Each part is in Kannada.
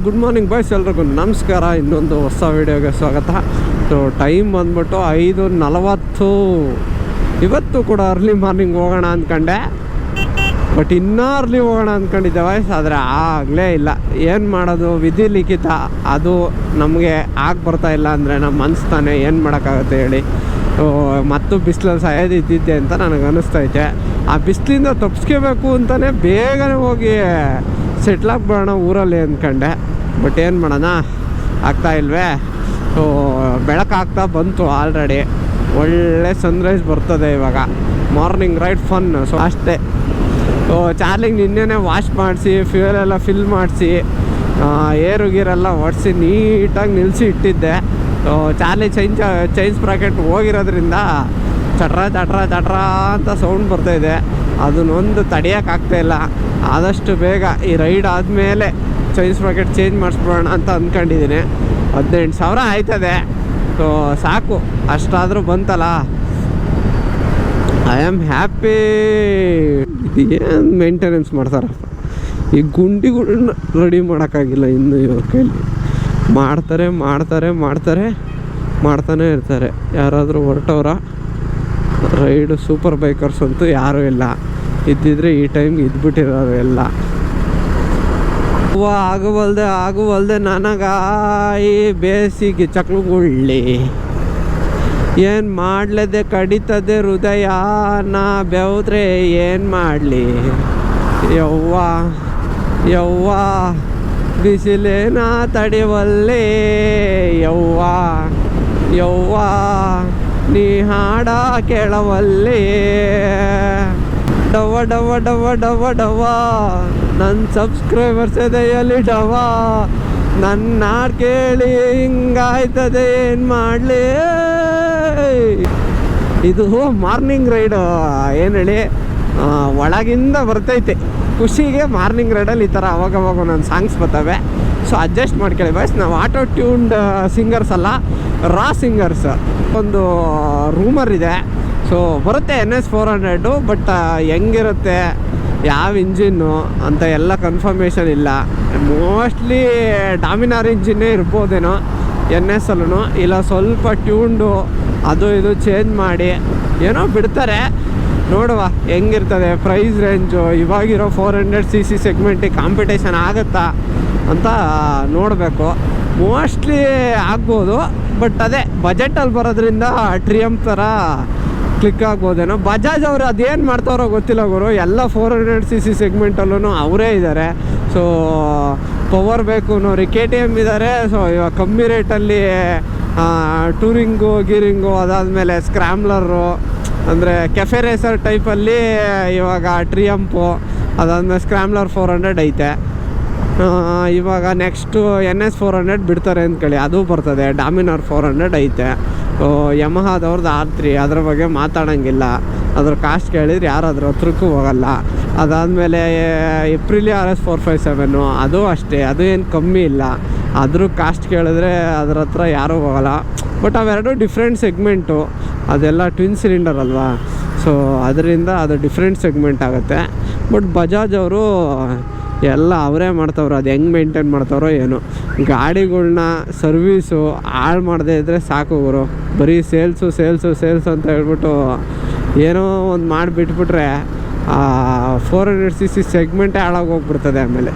ಗುಡ್ ಮಾರ್ನಿಂಗ್ ಬಾಯ್ಸ್ ಎಲ್ರಿಗೂ ನಮಸ್ಕಾರ. ಇನ್ನೊಂದು ಹೊಸ ವೀಡಿಯೋಗೆ ಸ್ವಾಗತ. ಸೊ ಟೈಮ್ ಬಂದ್ಬಿಟ್ಟು ಐದು ನಲವತ್ತು. ಇವತ್ತು ಕೂಡ ಅರ್ಲಿ ಮಾರ್ನಿಂಗ್ ಹೋಗೋಣ ಅಂದ್ಕೊಂಡೆ. ಬಟ್ ಇನ್ನೂ ಅರ್ಲಿ ಹೋಗೋಣ ಅಂದ್ಕೊಂಡಿದ್ದೆ ವಾಯ್ಸ್ ಆದರೆ ಆಗಲೇ ಇಲ್ಲ. ಏನು ಮಾಡೋದು? ವಿಧಿ ಲಿಖಿತ. ಅದು ನಮಗೆ ಆಗಿ ಬರ್ತಾ ಇಲ್ಲ ಅಂದರೆ ನಮ್ಮ ಮನ್ಸು ತಾನೇ ಏನು ಮಾಡೋಕ್ಕಾಗುತ್ತೆ ಹೇಳಿ. ಮತ್ತು ಬಿಸಿಲಲ್ಲಿ ಸಾಯೋದು ಇದ್ದಿದ್ದೆ ಅಂತ ನನಗೆ ಅನ್ನಿಸ್ತೈತೆ ಆ ಬಿಸಿಲಿಂದ ತಪ್ಪಿಸ್ಕೋಬೇಕು ಅಂತಲೇ ಬೇಗನೆ ಹೋಗಿ ಸೆಟ್ಲಾಗ್ಬಿಡೋಣ ಊರಲ್ಲಿ ಅಂದ್ಕೊಂಡೆ. ಬಟ್ ಏನು ಮಾಡೋಣ? ಆಗ್ತಾ ಇಲ್ವೇ? ಸೊ ಬೆಳಕಾಗ್ತಾ ಬಂತು ಆಲ್ರೆಡಿ ಒಳ್ಳೆ ಸನ್ರೈಸ್ ಬರ್ತದೆ ಇವಾಗ. ಮಾರ್ನಿಂಗ್ ರೈಟ್ ಫನ್ ಸೊ ಅಷ್ಟೇ. ಸೊ ಚಾರ್ಲಿಂಗ್ ನಿನ್ನೆನೇ ವಾಶ್ ಮಾಡಿಸಿ ಫ್ಯೂಯಲ್ ಎಲ್ಲ ಫಿಲ್ ಮಾಡಿಸಿ ಏರು ಗೀರೆಲ್ಲ ಒಡಿಸಿ ನೀಟಾಗಿ ನಿಲ್ಲಿಸಿ ಇಟ್ಟಿದ್ದೆ. So Charlie chain chains sprocket ಹೋಗಿರೋದ್ರಿಂದ ಚಟ್ರ ಚಟ್ರ ಚಟ್ರ ಅಂತ ಸೌಂಡ್ ಬರ್ತಾ ಇದೆ. ಅದನ್ನೊಂದು ಇಲ್ಲ. ಆದಷ್ಟು ಬೇಗ ಈ ರೈಡ್ ಆದಮೇಲೆ ಚೈನ್ಸ್ ಪ್ರಾಕೆಟ್ ಚೇಂಜ್ ಮಾಡಿಸ್ಬಿಡೋಣ ಅಂತ ಅಂದ್ಕೊಂಡಿದ್ದೀನಿ ಹದಿನೆಂಟು ಸಾವಿರ ಆಯ್ತದೆ. ಸೊ, ಸಾಕು. ಅಷ್ಟಾದರೂ ಬಂತಲ್ಲ. ಐ ಆಮ್ ಹ್ಯಾಪಿ ಏನು ಮೇಂಟೆನೆನ್ಸ್ ಮಾಡ್ತಾರಪ್ಪ ಈ ಗುಂಡಿಗಳನ್ನ ರೆಡಿ ಮಾಡೋಕ್ಕಾಗಿಲ್ಲ ಇನ್ನು ಇವ್ರ ಕೈಲಿ ಮಾಡ್ತಾರೆ ಮಾಡ್ತಾರೆ ಮಾಡ್ತಾರೆ, ಮಾಡ್ತಾನೆ ಇರ್ತಾರೆ. ಯಾರಾದರೂ ಹೊರಟವ್ರ? ರೈಡು ಸೂಪರ್ ಬೈಕರ್ಸ್ ಅಂತೂ ಯಾರೂ ಇಲ್ಲ. ಇದ್ದಿದ್ರೆ ಈ ಟೈಮ್ ಇದ್ಬಿಟ್ಟಿರೋರು ಎಲ್ಲ. ಹೂವ ಆಗುವಲ್ದೆ ಆಗುವಲ್ದೆ ನನಗಾಯಿ ಬೇಸಿಗೆ ಚಕ್ಲುಗುಳ್ಳಿ. ಏನು ಮಾಡಲದೆ ಕಡಿತದೆ ಹೃದಯ, ನಾ ಬೆವ್ರೆ ಏನು ಮಾಡಲಿ? ಯವ್ವ ಯವ್ವ, ಬಿಸಿಲೇನಾ ತಡಿವಲ್ಲೇ? ಯವ್ವ ಯವ್ವ. ನೀ ಹಾಡ ಕೇಳವಲ್ಲಿ. ಡವ ಡವ ಡವ ಡವ ಡವ ನನ್ನ ಸಬ್ಸ್ಕ್ರೈಬರ್ಸ್ ಎದೆಯಲ್ಲಿ ಡವ ನನ್ನ ಹಾಡ್ ಕೇಳಿ ಹಿಂಗಾಯ್ತದೆ, ಏನು ಮಾಡಲಿ? ಇದು ಮಾರ್ನಿಂಗ್ ರೈಡು ಏನು ಹೇಳಿ? ಒಳಗಿಂದ ಬರ್ತೈತೆ. ಖುಷಿಗೆ ಮಾರ್ನಿಂಗ್ ರೈಡಲ್ಲಿ ಈ ಥರ ಅವಾಗ ಅವಾಗ ಒಂದೊಂದು ಸಾಂಗ್ಸ್ ಬರ್ತವೆ. ಸೊ ಅಡ್ಜಸ್ಟ್ ಮಾಡ್ಕೊಳ್ಳಿ ಬಸ್ ನಾವು ಆಟೋ ಟ್ಯೂನ್ಡ್ ಸಿಂಗರ್ಸ್ ಅಲ್ಲ. ರಾ ಸಿಂಗರ್ಸ್ ಒಂದು ರೂಮರ್ ಇದೆ. ಸೊ ಬರುತ್ತೆ N S four hundred but ಹೆಂಗಿರುತ್ತೆ, ಯಾವ ಇಂಜಿನ್ನು ಅಂತ ಎಲ್ಲ ಕನ್ಫರ್ಮೇಷನ್ ಇಲ್ಲ. ಮೋಸ್ಟ್ಲಿ ಡಾಮಿನಾರ್ ಇಂಜಿನ್ನೇ ಇರ್ಬೋದೇನೋ ಎನ್ ಎಸ್ ಅಲ್ಲೂ ಇಲ್ಲ, ಸ್ವಲ್ಪ ಟ್ಯೂನ್ಡು ಅದು ಇದು ಚೇಂಜ್ ಮಾಡಿ, ಏನೋ ಬಿಡ್ತಾರೆ. ನೋಡುವ, ಹೆಂಗಿರ್ತದೆ ಪ್ರೈಸ್ ರೇಂಜು ಇವಾಗಿರೋ ಫೋರ್ ಹಂಡ್ರೆಡ್ ಸಿ ಸಿ ಸೆಗ್ಮೆಂಟಿಗೆ ಕಾಂಪಿಟೇಷನ್ ಆಗುತ್ತಾ ಅಂತ ನೋಡಬೇಕು. ಮೋಸ್ಟ್ಲಿ ಆಗ್ಬೋದು. ಬಟ್ ಅದೇ ಬಜೆಟಲ್ಲಿ ಬರೋದ್ರಿಂದ ಟ್ರಿಯಮ್ ಥರ ಕ್ಲಿಕ್ ಆಗ್ಬೋದೇನೋ. ಬಜಾಜ್ ಅವರು ಅದೇನು ಮಾಡ್ತಾರೋ ಗೊತ್ತಿಲ್ಲ ಗುರು. ಎಲ್ಲ ಫೋರ್ ಹಂಡ್ರೆಡ್ ಸಿ ಸಿ ಸೆಗ್ಮೆಂಟಲ್ಲೂ ಅವರೇ ಇದ್ದಾರೆ ಸೊ ಪವರ್ ಬೇಕು ಅನ್ನೋರು ಕೆ ಟಿ ಎಂ ಇದ್ದಾರೆ ಸೊ ಇವಾಗ ಕಮ್ಮಿ ರೇಟಲ್ಲಿ ಟೂರಿಂಗು ಗೀರಿಂಗು ಅದಾದಮೇಲೆ ಸ್ಕ್ರ್ಯಾಮ್ಲರು ಅಂದರೆ ಕೆಫೆ ರೇಸರ್ ಟೈಪಲ್ಲಿ ಇವಾಗ ಟ್ರಿಯಂಪು ಅದಾದಮೇಲೆ ಸ್ಕ್ರ್ಯಾಮ್ಲರ್ ಫೋರ್ ಹಂಡ್ರೆಡ್ ಐತೆ. ಇವಾಗ next N S four hundred ಬಿಡ್ತಾರೆ ಅಂದ್ಕೊಳ್ಳಿ ಅದು ಬರ್ತದೆ. ಡಾಮಿನಾರ್ ಫೋರ್ ಹಂಡ್ರೆಡ್ ಐತೆ. ಯಮಹಾದವ್ರದ್ದು ಆರ್ ತ್ರೀ ಅದ್ರ ಬಗ್ಗೆ ಮಾತಾಡೋಂಗಿಲ್ಲ. ಅದ್ರ ಕಾಸ್ಟ್ ಕೇಳಿದ್ರೆ ಯಾರು ಅದ್ರ ಹತ್ರಕ್ಕೂ ಹೋಗಲ್ಲ. ಅದಾದಮೇಲೆ Aprilia R S four five seven ಅದು ಅಷ್ಟೇ, ಅದು ಏನು ಕಮ್ಮಿ ಇಲ್ಲ. ಅದ್ರ ಕಾಸ್ಟ್ ಕೇಳಿದ್ರೆ ಅದ್ರ ಹತ್ರ ಯಾರೂ ಹೋಗಲ್ಲ. ಬಟ್ ಅವೆರಡು ಡಿಫ್ರೆಂಟ್ ಸೆಗ್ಮೆಂಟು ಅದೆಲ್ಲ ಟ್ವಿನ್ ಸಿಲಿಂಡರ್ ಅಲ್ವಾ? ಸೊ ಅದರಿಂದ ಅದು ಡಿಫ್ರೆಂಟ್ ಸೆಗ್ಮೆಂಟ್ ಆಗುತ್ತೆ. ಬಟ್ ಬಜಾಜ್ ಅವರು ಎಲ್ಲ ಅವರೇ ಮಾಡ್ತವ್ರು, ಅದು ಹೆಂಗೆ ಮೇಂಟೈನ್ ಮಾಡ್ತಾರೋ ಏನೋ. ಗಾಡಿಗಳ್ನ ಸರ್ವೀಸು ಹಾಳು ಮಾಡದೇ ಇದ್ದರೆ ಸಾಕು ಅವರು ಬರೀ ಸೇಲ್ಸು ಸೇಲ್ಸು ಸೇಲ್ಸು ಅಂತ ಹೇಳ್ಬಿಟ್ಟು ಏನೋ ಒಂದು ಮಾಡಿಬಿಟ್ಬಿಟ್ರೆ ಫೋರ್ ಹಂಡ್ರೆಡ್ ಸಿ ಸಿ ಸೆಗ್ಮೆಂಟೇ ಹಾಳಾಗಿ ಹೋಗ್ಬಿಡ್ತದೆ ಆಮೇಲೆ.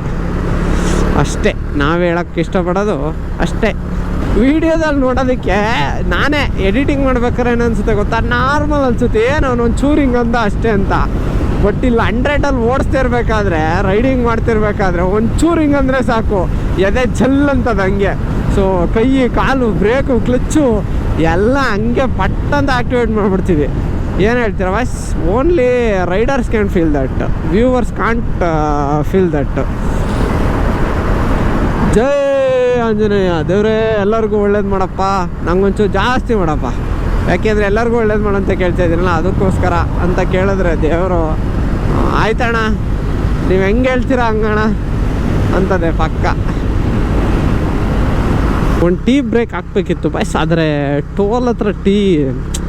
ಅಷ್ಟೇ, ನಾವು ಹೇಳೋಕ್ಕೆ ಇಷ್ಟಪಡೋದು ಅಷ್ಟೇ. ವಿಡಿಯೋದಲ್ಲಿ ನೋಡೋದಕ್ಕೆ ನಾನೇ ಎಡಿಟಿಂಗ್ ಮಾಡ್ಬೇಕಾದ್ರೆ ಏನು ಅನ್ಸುತ್ತೆ ಗೊತ್ತಾ? ನಾರ್ಮಲ್ ಅನ್ಸುತ್ತೆ. ಏನು ಒಂದು ಚೂರಿಂಗ್ ಅಂತ ಅಷ್ಟೇ ಅಂತ. ಬಟ್ ಇಲ್ಲಿ ಹಂಡ್ರೆಡಲ್ಲಿ ಓಡಿಸ್ತಾ ಇರಬೇಕಾದ್ರೆ ರೈಡಿಂಗ್ ಮಾಡ್ತಿರ್ಬೇಕಾದ್ರೆ ಒಂದು ಚೂರಿಂಗ್ ಅಂದ್ರೆ ಸಾಕು. ಎದೆ ಜಲ್ ಅಂತದ ಹಂಗೆ. ಸೊ ಕೈ, ಕಾಲು ಬ್ರೇಕು ಕ್ಲಚ್ಚು ಎಲ್ಲ ಹಂಗೆ ಪಟ್ಟಂತ ಆಕ್ಟಿವೇಟ್ ಮಾಡಿಬಿಡ್ತೀವಿ. ಏನು ಹೇಳ್ತೀರ voice only riders can feel that viewers can't feel that ಜೈ ಆಂಜನೇಯ. ದೇವ್ರೇ, ಎಲ್ಲರಿಗೂ ಒಳ್ಳೇದು ಮಾಡಪ್ಪ. ನಂಗೊಂಚೂರು ಜಾಸ್ತಿ ಮಾಡಪ್ಪ. ಯಾಕೆಂದರೆ ಎಲ್ಲರಿಗೂ ಒಳ್ಳೇದು ಮಾಡಂತ ಕೇಳ್ತಾ ಇದ್ದೀರಲ್ಲ, ಅದಕ್ಕೋಸ್ಕರ ಅಂತ ಕೇಳಿದ್ರೆ ದೇವರು ಆಯ್ತಣ್ಣ, ನೀವು ಹೆಂಗೆ ಹೇಳ್ತೀರಾ ಹಂಗಣ ಅಂತದೆ ಪಕ್ಕ. ಒಂದು ಟೀ ಬ್ರೇಕ್ ಹಾಕ್ಬೇಕಿತ್ತು ಬಸ್ ಆದರೆ ಟೋಲ್ ಹತ್ರ ಟೀ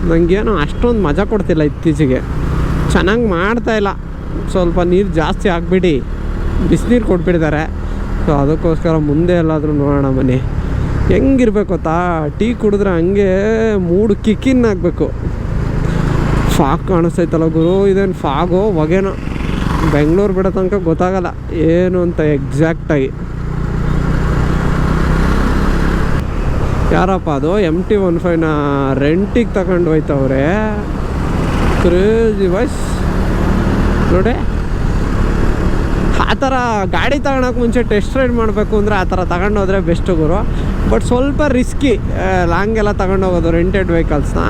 ನನಗೇನು ಅಷ್ಟೊಂದು ಮಜಾ ಕೊಡ್ತಿಲ್ಲ ಇತ್ತೀಚೆಗೆ. ಚೆನ್ನಾಗಿ ಮಾಡ್ತಾ ಇಲ್ಲ. ಸ್ವಲ್ಪ ನೀರು ಜಾಸ್ತಿ ಹಾಕ್ಬಿಡಿ, ಬಿಸಿನೀರು ಕೊಟ್ಬಿಡ್ತಾರೆ ಸೊ ಅದಕ್ಕೋಸ್ಕರ ಮುಂದೆ ಎಲ್ಲಾದರೂ ನೋಡೋಣ ಬನ್ನಿ ಹೆಂಗಿರ್ಬೇಕು ಗೊತ್ತಾ? ಟೀ ಕುಡಿದ್ರೆ ಹಂಗೆ ಮೂಡು ಕಿಕ್ಕಿನ್ ಆಗಬೇಕು. ಫಾಗ್ ಕಾಣಿಸ್ತೈತಲ್ಲ ಗುರು, ಇದೇನು ಫಾಗೋ ಹೊಗೆನೋ. ಬೆಂಗಳೂರು ಬಿಡೋ ತನಕ ಗೊತ್ತಾಗಲ್ಲ ಏನು ಅಂತ ಎಕ್ಸಾಕ್ಟಾಗಿ ಯಾರಪ್ಪ ಅದು? ಎಂ ಟಿ ಒನ್ ಫೈವ್ನ ರೆಂಟಿಗೆ ತಗೊಂಡು ಹೋಯ್ತವ್ರೆ. ಕ್ರೇಜಿ ವಾಯ್ಸ್ ನೋಡಿ? ಥರ ಗಾಡಿ ತಗೊಳಕ್ಕೆ ಮುಂಚೆ ಟೆಸ್ಟ್ ರೈಡ್ ಮಾಡಬೇಕು ಅಂದರೆ ಆ ಥರ ತಗೊಂಡು ಹೋದರೆ ಬೆಸ್ಟ್ ಗುರು. ಬಟ್ ಸ್ವಲ್ಪ ರಿಸ್ಕಿ ಲಾಂಗ್ ಎಲ್ಲ ತಗೊಂಡು ಹೋಗೋದು ರೆಂಟೆಡ್ ವೆಹಿಕಲ್ಸ್ನ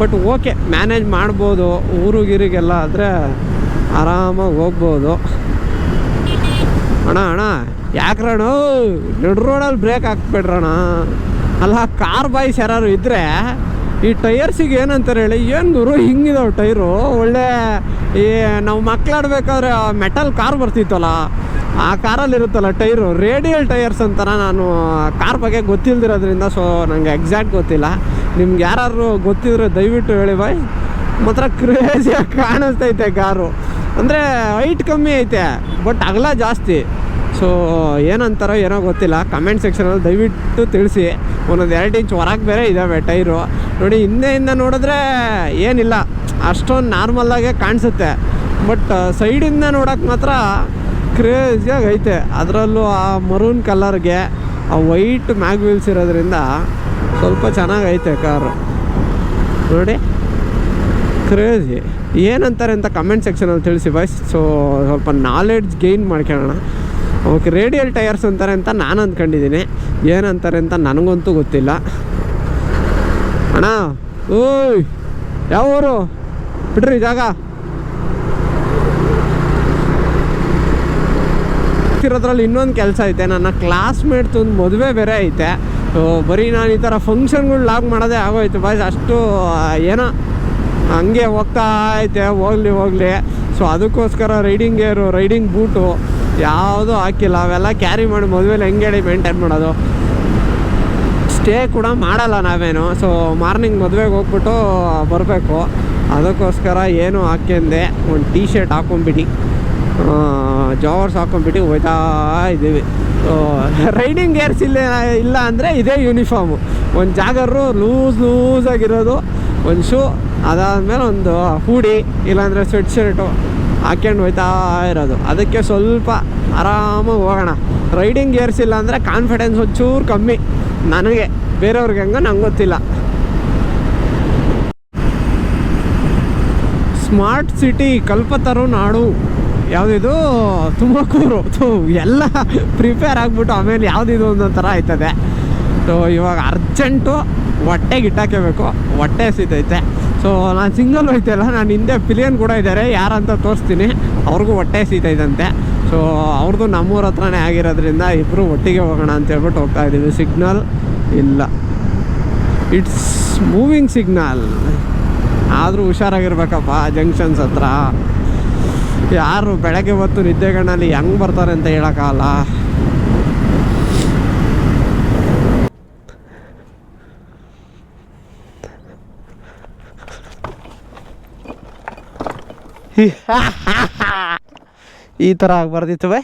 ಬಟ್ ಓಕೆ ಮ್ಯಾನೇಜ್ ಮಾಡ್ಬೋದು, ಊರು ಗೀರಿಗೆಲ್ಲ ಆದರೆ ಆರಾಮಾಗಿ ಹೋಗ್ಬೋದು. ಅಣ್ಣ ಅಣ್ಣ ಯಾಕ್ರಣ ನಡು ರೋಡಲ್ಲಿ ಬ್ರೇಕ್ ಹಾಕ್ಬೇಡ್ರಣ ಅಲ್ಲ ಕಾರ್ ಬಾಯ್ಸ್ ಯಾರು ಇದ್ದರೆ ಈ ಟೈರ್ಸಿಗೆ ಏನಂತಾರೆ ಹೇಳಿ? ಏನು ಗುರು, ಹಿಂಗಿದಾವೆ ಟೈರು? ಒಳ್ಳೆ ಈ ನಾವು ಮಕ್ಕಳಾಡ್ಬೇಕಾದ್ರೆ ಮೆಟಲ್ ಕಾರ್ ಬರ್ತಿತ್ತಲ್ಲ, ಆ ಕಾರಲ್ಲಿ ಇರುತ್ತಲ್ಲ ಟೈರು, ರೇಡಿಯಲ್ ಟೈರ್ಸ್ ಅಂತಾರ ನಾನು ಕಾರ್ ಬಗ್ಗೆ ಗೊತ್ತಿಲ್ದಿರೋದ್ರಿಂದ ಸೊ ನನಗೆ ಎಕ್ಸಾಕ್ಟ್ ಗೊತ್ತಿಲ್ಲ. ನಿಮ್ಗೆ ಯಾರು ಗೊತ್ತಿದ್ರೆ ದಯವಿಟ್ಟು ಹೇಳಿ ಬಾಯ್ ಮಾತ್ರ ಕ್ರೇಜಿಯಾಗಿ ಕಾಣಿಸ್ತೈತೆ ಕಾರು. ಅಂದರೆ ಹೈಟ್ ಕಮ್ಮಿ ಐತೆ ಬಟ್ ಅಗಲ ಜಾಸ್ತಿ. ಸೊ ಏನಂತಾರೋ ಏನೋ ಗೊತ್ತಿಲ್ಲ ಕಮೆಂಟ್ ಸೆಕ್ಷನಲ್ಲಿ ದಯವಿಟ್ಟು ತಿಳಿಸಿ. ಒಂದೊಂದು ಎರಡು ಇಂಚ್ ಹೊರಗೆ ಬೇರೆ ಇದ್ದಾವೆ ಟೈರು. ನೋಡಿ, ಹಿಂದೆಯಿಂದ ನೋಡಿದ್ರೆ ಏನಿಲ್ಲ. ಅಷ್ಟೊಂದು ನಾರ್ಮಲ್ಲಾಗೆ ಕಾಣಿಸುತ್ತೆ. ಬಟ್ ಸೈಡಿಂದ ನೋಡೋಕೆ ಮಾತ್ರ ಕ್ರೇಜಿಯಾಗಿ ಐತೆ. ಅದರಲ್ಲೂ ಆ ಮರೂನ್ ಕಲರ್ಗೆ ಆ ವೈಟ್ ಮ್ಯಾಗ್ ವೀಲ್ಸ್ ಇರೋದ್ರಿಂದ ಸ್ವಲ್ಪ ಚೆನ್ನಾಗೈತೆ ಕಾರು. ನೋಡಿ ಕ್ರೇಜಿ ಏನಂತಾರೆ ಅಂತ ಕಮೆಂಟ್ ಸೆಕ್ಷನಲ್ಲಿ ತಿಳಿಸಿ ಬಾಯ್ಸ್ ಸೊ ಸ್ವಲ್ಪ ನಾಲೆಡ್ಜ್ ಗೈನ್ ಮಾಡ್ಕೊಳ್ಳೋಣ. ಓಕೆ, ರೇಡಿಯಲ್ ಟೈರ್ಸ್ ಅಂತಾರೆ ಅಂತ ನಾನು ಅಂದ್ಕೊಂಡಿದ್ದೀನಿ. ಏನಂತಾರೆ ಅಂತ ನನಗಂತೂ ಗೊತ್ತಿಲ್ಲ. ಅಣ್ಣ, ಓಯ್, ಯಾವ ಊರು? ಬಿಡ್ರಿ ಜಾಗ. ಇರೋದ್ರಲ್ಲಿ ಇನ್ನೊಂದು ಕೆಲಸ ಐತೆ. ನನ್ನ ಕ್ಲಾಸ್ಮೇಟ್ಸ್ ಒಂದು ಮದುವೆ ಬೇರೆ ಐತೆ. ಬರೀ ನಾನು ಈ ಥರ ಫಂಕ್ಷನ್ಗಳು ಲಾಗ್ ಮಾಡೋದೇ ಆಗೋಯ್ತು. ಬಾಯ್ಸ್, ಅಷ್ಟು ಏನೋ ಹಂಗೆ ಹೋಗ್ತಾ ಐತೆ. ಹೋಗ್ಲಿ ಹೋಗ್ಲಿ. ಸೊ ಅದಕ್ಕೋಸ್ಕರ ರೈಡಿಂಗ್ ಗೇರು ರೈಡಿಂಗ್ ಬೂಟು ಯಾವುದೂ ಹಾಕಿಲ್ಲ. ಅವೆಲ್ಲ ಕ್ಯಾರಿ ಮಾಡಿ ಮದುವೆಲಿ ಹೆಂಗೆ ಹೇಳಿ ಮೇಂಟೈನ್ ಮಾಡೋದು. ಸ್ಟೇ ಕೂಡ ಮಾಡಲ್ಲ ನಾವೇನು. ಸೊ ಮಾರ್ನಿಂಗ್ ಮದುವೆಗೆ ಹೋಗ್ಬಿಟ್ಟು ಬರಬೇಕು. ಅದಕ್ಕೋಸ್ಕರ ಏನು ಹಾಕ್ಯಂದೆ, ಒಂದು ಟೀ ಶರ್ಟ್ ಹಾಕೊಂಬಿಟ್ಟು ಜಾವರ್ಸ್ ಹಾಕೊಂಬಿಟ್ಟು ಹೋಯ್ತಾ ಇದ್ದೀವಿ. ರೈಡಿಂಗ್ ಗೇರ್ಸ್ ಇಲ್ಲ ಇಲ್ಲ ಅಂದರೆ ಇದೇ ಯೂನಿಫಾರ್ಮು ಒಂದು ಜಾಗರು ಲೂಸ್ ಲೂಸಾಗಿರೋದು ಒಂದು ಶೂ ಅದಾದಮೇಲೆ ಒಂದು ಹೂಡಿ ಇಲ್ಲಾಂದರೆ ಸ್ವೆಟ್ ಶರ್ಟು ಹಾಕ್ಯಂಡು ಹೋಯ್ತಾ ಇರೋದು. ಅದಕ್ಕೆ ಸ್ವಲ್ಪ ಆರಾಮಾಗಿ ಹೋಗೋಣ. ರೈಡಿಂಗ್ ಗೇರ್ಸ್ ಇಲ್ಲ ಅಂದರೆ ಕಾನ್ಫಿಡೆನ್ಸ್ ಒಂಚೂರು ಕಮ್ಮಿ. ನನಗೆ, ಬೇರೆಯವ್ರಿಗೆ ಹಂಗೆ ನಂಗೆ ಗೊತ್ತಿಲ್ಲ. ಸ್ಮಾರ್ಟ್ ಸಿಟಿ ಕಲ್ಪತರು ನಾಡು. ಯಾವುದಿದು? ತುಮಕೂರು. ಎಲ್ಲ ಪ್ರಿಪೇರ್ ಆಗಿಬಿಟ್ಟು ಆಮೇಲೆ ಯಾವುದಿದು ಅನ್ನೋ ಥರ ಆಯ್ತದೆ. ಸೊ ಇವಾಗ ಅರ್ಜೆಂಟು ಹೊಟ್ಟೆಗೆ ಇಟ್ಟಾಕಬೇಕು ಹೊಟ್ಟೆ ಸಿತೈತೆ ಸೊ ನಾನು ಸಿಂಗಲ್ ಹೋಯ್ತಲ್ಲ, ನಾನು ಹಿಂದೆ ಪಿಲಿಯನ್ ಕೂಡ ಇದ್ದಾರೆ ಯಾರಂತ ತೋರಿಸ್ತೀನಿ. ಅವ್ರಿಗೂ ಹೊಟ್ಟೆ ಸೀತೈತಂತೆ ಸೊ ಅವ್ರದ್ದು ನಮ್ಮೂರ ಹತ್ರನೇ ಆಗಿರೋದ್ರಿಂದ ಇಬ್ಬರು ಒಟ್ಟಿಗೆ ಹೋಗೋಣ ಅಂತ ಹೇಳ್ಬಿಟ್ಟು ಹೋಗ್ತಾ ಇದ್ದೀವಿ. ಸಿಗ್ನಲ್ ಇಲ್ಲ. ಇಟ್ಸ್ ಮೂವಿಂಗ್ ಸಿಗ್ನಲ್ ಆದರೂ ಹುಷಾರಾಗಿರ್ಬೇಕಪ್ಪ ಜಂಕ್ಷನ್ಸ್ ಹತ್ರ. ಯಾರು ಬೆಳಗ್ಗೆ ಹೊತ್ತು ನಿದ್ದೆಗಣ್ಣಲ್ಲಿ ಹೆಂಗೆ ಬರ್ತಾರೆ ಅಂತ ಹೇಳೋಕ್ಕಾಗಲ್ಲ. ಈ ಥರ ಆಗಬಾರ್ದಿತ್ತು ಬೈ.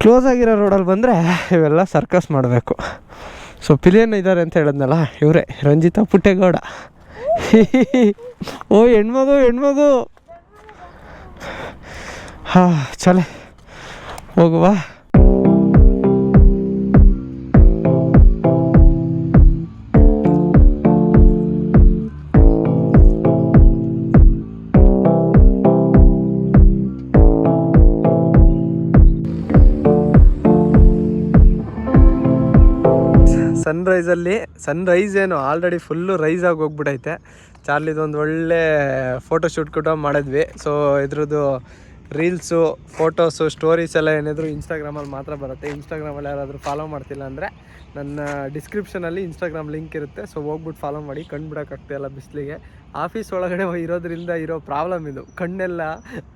ಕ್ಲೋಸ್ ಆಗಿರೋ ರೋಡಲ್ಲಿ ಬಂದರೆ ಇವೆಲ್ಲ ಸರ್ಕಸ್ ಮಾಡಬೇಕು. ಸೊ ಪಿಲಿಯನ್ ಇದ್ದಾರೆ ಅಂತ ಹೇಳಿದ್ನಲ್ಲ, ಇವರೇ, ರಂಜಿತಾ ಪುಟ್ಟೇಗೌಡ. ಓ, ಹೆಣ್ಮಗು ಹೆಣ್ಮಗು. ಹಾಂ, ಚಲೆ. ಹೋಗುವ. ಸನ್ರೈಸಲ್ಲಿ ಸನ್ರೈಸ್ ಏನು ಆಲ್ರೆಡಿ ಫುಲ್ಲು ರೈಸ್ ಆಗಿ ಹೋಗ್ಬಿಟ್ಟೈತೆ ಚಾರ್ಲಿದೊಂದು ಒಳ್ಳೆ ಫೋಟೋ ಶೂಟ್ ಕೂಡ ಮಾಡಿದ್ವಿ. ಸೊ ಇದ್ರದ್ದು ರೀಲ್ಸು ಫೋಟೋಸು ಸ್ಟೋರೀಸ್ ಎಲ್ಲ ಏನಿದ್ರು ಇನ್ಸ್ಟಾಗ್ರಾಮಲ್ಲಿ ಮಾತ್ರ ಬರುತ್ತೆ. ಇನ್ಸ್ಟಾಗ್ರಾಮಲ್ಲಿ ಯಾರಾದರೂ ಫಾಲೋ ಮಾಡ್ತಿಲ್ಲ ಅಂದರೆ ನನ್ನ ಡಿಸ್ಕ್ರಿಪ್ಷನಲ್ಲಿ ಇನ್ಸ್ಟಾಗ್ರಾಮ್ ಲಿಂಕ್ ಇರುತ್ತೆ. ಸೊ ಹೋಗ್ಬಿಟ್ಟು ಫಾಲೋ ಮಾಡಿ ಕಣ್ಣು ಬಿಡೋಕ್ಕಾಗ್ತಾಯಿಲ್ಲ ಬಿಸಿಲಿಗೆ. ಆಫೀಸ್ ಒಳಗಡೆ ಇರೋದ್ರಿಂದ ಇರೋ ಪ್ರಾಬ್ಲಮ್ ಇದು. ಕಣ್ಣೆಲ್ಲ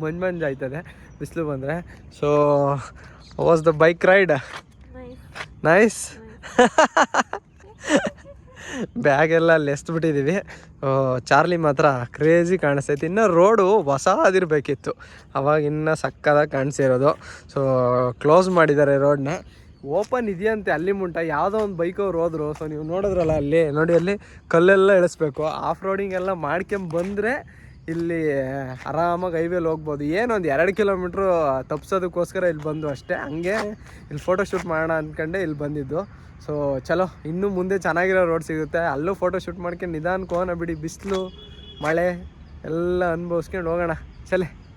ಮಂಜು ಮಂಜು ಆಯ್ತದೆ ಬಿಸಿಲು ಬಂದರೆ so was the bike ride. Nice bag ಎಲ್ಲ ಅಲ್ಲಿ ಎಸ್ಬಿಟ್ಟಿದ್ದೀವಿ ಚಾರ್ಲಿ ಮಾತ್ರ ಕ್ರೇಜಿ ಕಾಣಿಸ್ತೈತಿ. ಇನ್ನು ರೋಡು ಹೊಸದಿರಬೇಕಿತ್ತು. ಅವಾಗ ಇನ್ನೂ ಸಕ್ಕದಾಗಿ ಕಾಣಿಸಿರೋದು. ಸೊ ಕ್ಲೋಸ್ ಮಾಡಿದ್ದಾರೆ ರೋಡ್ನ. ಓಪನ್ ಇದೆಯಂತೆ ಅಲ್ಲಿ ಮುಂಟ. ಯಾವುದೋ ಒಂದು ಅವ್ರು ಹೋದ್ರು. ಸೊ ನೀವು ನೋಡಿದ್ರಲ್ಲ ಅಲ್ಲಿ. ನೋಡಿ ಅಲ್ಲಿ ಕಲ್ಲೆಲ್ಲ ಇಳಿಸ್ಬೇಕು. ಆಫ್ ರೋಡಿಂಗ್ ಎಲ್ಲ ಮಾಡ್ಕೊಂಡ್ ಬಂದರೆ ಇಲ್ಲಿ ಆರಾಮಾಗಿ ಹೈವೇಲಿ ಹೋಗ್ಬೋದು. ಏನೊಂದು ಎರಡು ಕಿಲೋಮೀಟ್ರು ತಪ್ಸೋದಕ್ಕೋಸ್ಕರ ಇಲ್ಲಿ ಬಂದು ಅಷ್ಟೇ. ಹಂಗೆ ಇಲ್ಲಿ ಫೋಟೋ ಶೂಟ್ ಮಾಡೋಣ ಅಂದ್ಕೊಂಡೆ ಇಲ್ಲಿ ಬಂದಿದ್ದು. ಸೊ ಚಲೋ. ಇನ್ನೂ ಮುಂದೆ ಚೆನ್ನಾಗಿರೋ ರೋಡ್ ಸಿಗುತ್ತೆ. ಅಲ್ಲೂ ಫೋಟೋ ಶೂಟ್ ಮಾಡ್ಕೊಂಡು ನಿಧಾನಕ್ಕೆ ಹೋಗೋಣ ಬಿಡಿ. ಬಿಸಿಲು, ಮಳೆ ಎಲ್ಲ ಅನುಭವಿಸ್ಕೊಂಡು ಹೋಗೋಣ. ಚಲೆ.